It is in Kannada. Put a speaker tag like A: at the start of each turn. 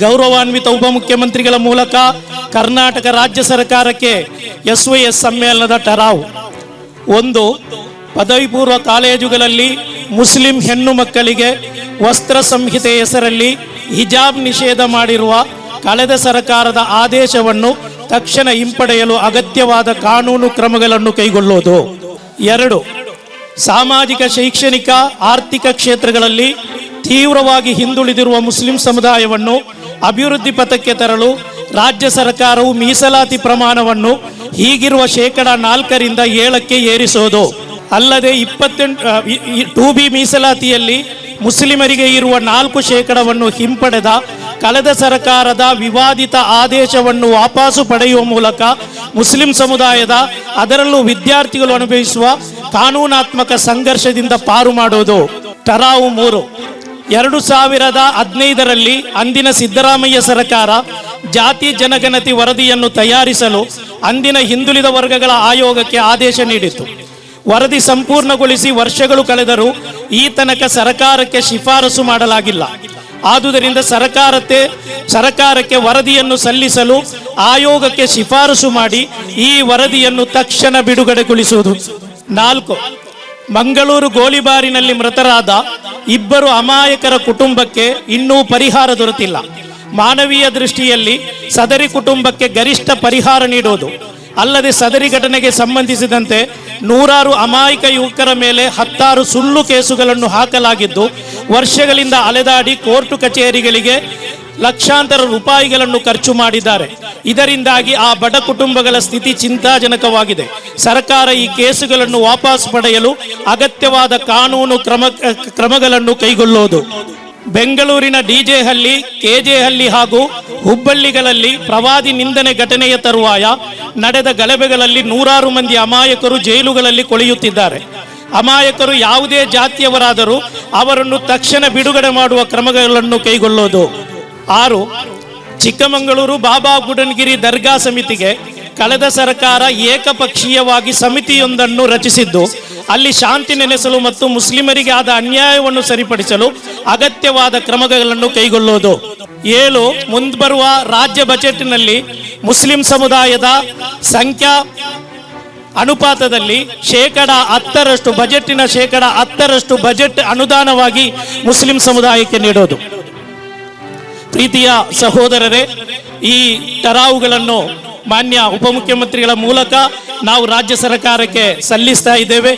A: ಗೌರವಾನ್ವಿತ ಉಪಮುಖ್ಯಮಂತ್ರಿಗಳ ಮೂಲಕ ಕರ್ನಾಟಕ ರಾಜ್ಯ ಸರ್ಕಾರಕ್ಕೆ ಎಸ್ ವೈ ಎಸ್ ಸಮ್ಮೇಳನದ ಟರಾವ್. ಒಂದು ಪದವಿ ಪೂರ್ವ ಕಾಲೇಜುಗಳಲ್ಲಿ ಮುಸ್ಲಿಂ ಹೆಣ್ಣು ಮಕ್ಕಳಿಗೆ ವಸ್ತ್ರ ಸಂಹಿತೆ ಹೆಸರಲ್ಲಿ ಹಿಜಾಬ್ ನಿಷೇಧ ಮಾಡಿರುವ ಕಳೆದ ಸರ್ಕಾರದ ಆದೇಶವನ್ನು ತಕ್ಷಣ ಹಿಂಪಡೆಯಲು ಅಗತ್ಯವಾದ ಕಾನೂನು ಕ್ರಮಗಳನ್ನು ಕೈಗೊಳ್ಳುವುದು. ಎರಡು, ಸಾಮಾಜಿಕ, ಶೈಕ್ಷಣಿಕ, ಆರ್ಥಿಕ ಕ್ಷೇತ್ರಗಳಲ್ಲಿ ತೀವ್ರವಾಗಿ ಹಿಂದುಳಿದಿರುವ ಮುಸ್ಲಿಂ ಸಮುದಾಯವನ್ನು ಅಭಿವೃದ್ಧಿ ಪಥಕ್ಕೆ ತರಲು ರಾಜ್ಯ ಸರ್ಕಾರವು ಮೀಸಲಾತಿ ಪ್ರಮಾಣವನ್ನು ಹೀಗಿರುವ ಶೇಕಡ ನಾಲ್ಕರಿಂದ ಏಳಕ್ಕೆ ಏರಿಸೋದು. ಅಲ್ಲದೆ ಇಪ್ಪತ್ತೆಂಟು ಟು ಬಿ ಮೀಸಲಾತಿಯಲ್ಲಿ ಮುಸ್ಲಿಮರಿಗೆ ಇರುವ ನಾಲ್ಕು ಶೇಕಡವನ್ನು ಹಿಂಪಡೆದ ಕಳೆದ ಸರ್ಕಾರದ ವಿವಾದಿತ ಆದೇಶವನ್ನು ವಾಪಸು ಪಡೆಯುವ ಮೂಲಕ ಮುಸ್ಲಿಂ ಸಮುದಾಯದ ಅದರಲ್ಲೂ ವಿದ್ಯಾರ್ಥಿಗಳು ಅನುಭವಿಸುವ ಕಾನೂನಾತ್ಮಕ ಸಂಘರ್ಷದಿಂದ ಪಾರು ಮಾಡೋದು. ಟರಾವು ಮೂರು. ಎರಡು ಸಾವಿರದ ಹದಿನೈದರಲ್ಲಿ ಅಂದಿನ ಸಿದ್ದರಾಮಯ್ಯ ಸರ್ಕಾರ ಜಾತಿ ಜನಗಣತಿ ವರದಿಯನ್ನು ತಯಾರಿಸಲು ಅಂದಿನ ಹಿಂದುಳಿದ ವರ್ಗಗಳ ಆಯೋಗಕ್ಕೆ ಆದೇಶ ನೀಡಿತು ವರದಿ ಸಂಪೂರ್ಣಗೊಳಿಸಿ ವರ್ಷಗಳು ಕಳೆದರೂ ಈ ತನಕ ಸರ್ಕಾರಕ್ಕೆ ಶಿಫಾರಸು ಮಾಡಲಾಗಿಲ್ಲ. ಆದುದರಿಂದ ಸರ್ಕಾರಕ್ಕೆ ಸರ್ಕಾರಕ್ಕೆ ವರದಿಯನ್ನು ಸಲ್ಲಿಸಲು ಆಯೋಗಕ್ಕೆ ಶಿಫಾರಸು ಮಾಡಿ ಈ ವರದಿಯನ್ನು ತಕ್ಷಣ ಬಿಡುಗಡೆಗೊಳಿಸುವುದು. ನಾಲ್ಕು, ಮಂಗಳೂರು ಗೋಲಿಬಾರಿನಲ್ಲಿ ಮೃತರಾದ ಇಬ್ಬರು ಅಮಾಯಕರ ಕುಟುಂಬಕ್ಕೆ ಇನ್ನೂ ಪರಿಹಾರ ದೊರೆತಿಲ್ಲ. ಮಾನವೀಯ ದೃಷ್ಟಿಯಲ್ಲಿ ಸದರಿ ಕುಟುಂಬಕ್ಕೆ ಗರಿಷ್ಠ ಪರಿಹಾರ ನೀಡುವುದು ಅಲ್ಲದೆ ಸದರಿ ಘಟನೆಗೆ ಸಂಬಂಧಿಸಿದಂತೆ ನೂರಾರು ಅಮಾಯಕ ಯುವಕರ ಮೇಲೆ ಹತ್ತಾರು ಸುಳ್ಳು ಕೇಸುಗಳನ್ನು ಹಾಕಲಾಗಿದ್ದು, ವರ್ಷಗಳಿಂದ ಅಲೆದಾಡಿ ಕೋರ್ಟು ಕಚೇರಿಗಳಿಗೆ ಲಕ್ಷಾಂತರ ರೂಪಾಯಿಗಳನ್ನು ಖರ್ಚು ಮಾಡಿದ್ದಾರೆ. ಇದರಿಂದಾಗಿ ಆ ಬಡ ಕುಟುಂಬಗಳ ಸ್ಥಿತಿ ಚಿಂತಾಜನಕವಾಗಿದೆ. ಸರ್ಕಾರ ಈ ಕೇಸುಗಳನ್ನು ವಾಪಸ್ ಪಡೆಯಲು ಅಗತ್ಯವಾದ ಕಾನೂನು ಕ್ರಮ, ಕ್ರಮಗಳನ್ನು ಕೈಗೊಳ್ಳುವುದು. ಬೆಂಗಳೂರಿನ ಡಿಜೆಹಳ್ಳಿ ಹಳ್ಳಿ ಕೆಜೆ ಹಳ್ಳಿ ಹಾಗೂ ಹುಬ್ಬಳ್ಳಿಗಳಲ್ಲಿ ಪ್ರವಾದಿ ನಿಂದನೆ ಘಟನೆಯ ತರುವಾಯ ನಡೆದ ಗಲಭೆಗಳಲ್ಲಿ ನೂರಾರು ಮಂದಿ ಅಮಾಯಕರು ಜೈಲುಗಳಲ್ಲಿ ಕೊಳೆಯುತ್ತಿದ್ದಾರೆ. ಅಮಾಯಕರು ಯಾವುದೇ ಜಾತಿಯವರಾದರೂ ಅವರನ್ನು ತಕ್ಷಣ ಬಿಡುಗಡೆ ಮಾಡುವ ಕ್ರಮಗಳನ್ನು ಕೈಗೊಳ್ಳುವುದು. ಆರು, ಚಿಕ್ಕಮಗಳೂರು ಬಾಬಾ ಬುಡನ್ಗಿರಿ ದರ್ಗಾ ಸಮಿತಿಗೆ ಕಳೆದ ಸರ್ಕಾರ ಏಕಪಕ್ಷೀಯವಾಗಿ ಸಮಿತಿಯೊಂದನ್ನು ರಚಿಸಿದ್ದು, ಅಲ್ಲಿ ಶಾಂತಿ ನೆಲೆಸಲು ಮತ್ತು ಮುಸ್ಲಿಮರಿಗೆ ಆದ ಅನ್ಯಾಯವನ್ನು ಸರಿಪಡಿಸಲು ಅಗತ್ಯವಾದ ಕ್ರಮಗಳನ್ನು ಕೈಗೊಳ್ಳುವುದು. ಏಳು, ಮುಂದ್ಬರುವ ರಾಜ್ಯ ಬಜೆಟ್ನಲ್ಲಿ ಮುಸ್ಲಿಂ ಸಮುದಾಯದ ಸಂಖ್ಯಾ ಅನುಪಾತದಲ್ಲಿ ಶೇಕಡ ಹತ್ತರಷ್ಟು, ಬಜೆಟ್ಟಿನ ಶೇಕಡ ಹತ್ತರಷ್ಟು ಬಜೆಟ್ ಅನುದಾನವಾಗಿ ಮುಸ್ಲಿಂ ಸಮುದಾಯಕ್ಕೆ ನೀಡೋದು. ಪ್ರೀತಿಯ ಸಹೋದರರೇ ಈ ಟರಾವುಗಳನ್ನು ಮಾನ್ಯ ಉಪಮುಖ್ಯಮಂತ್ರಿಗಳ ಮೂಲಕ ನಾವು ರಾಜ್ಯ ಸರ್ಕಾರಕ್ಕೆ ಸಲ್ಲಿಸ್ತಾ ಇದ್ದೇವೆ.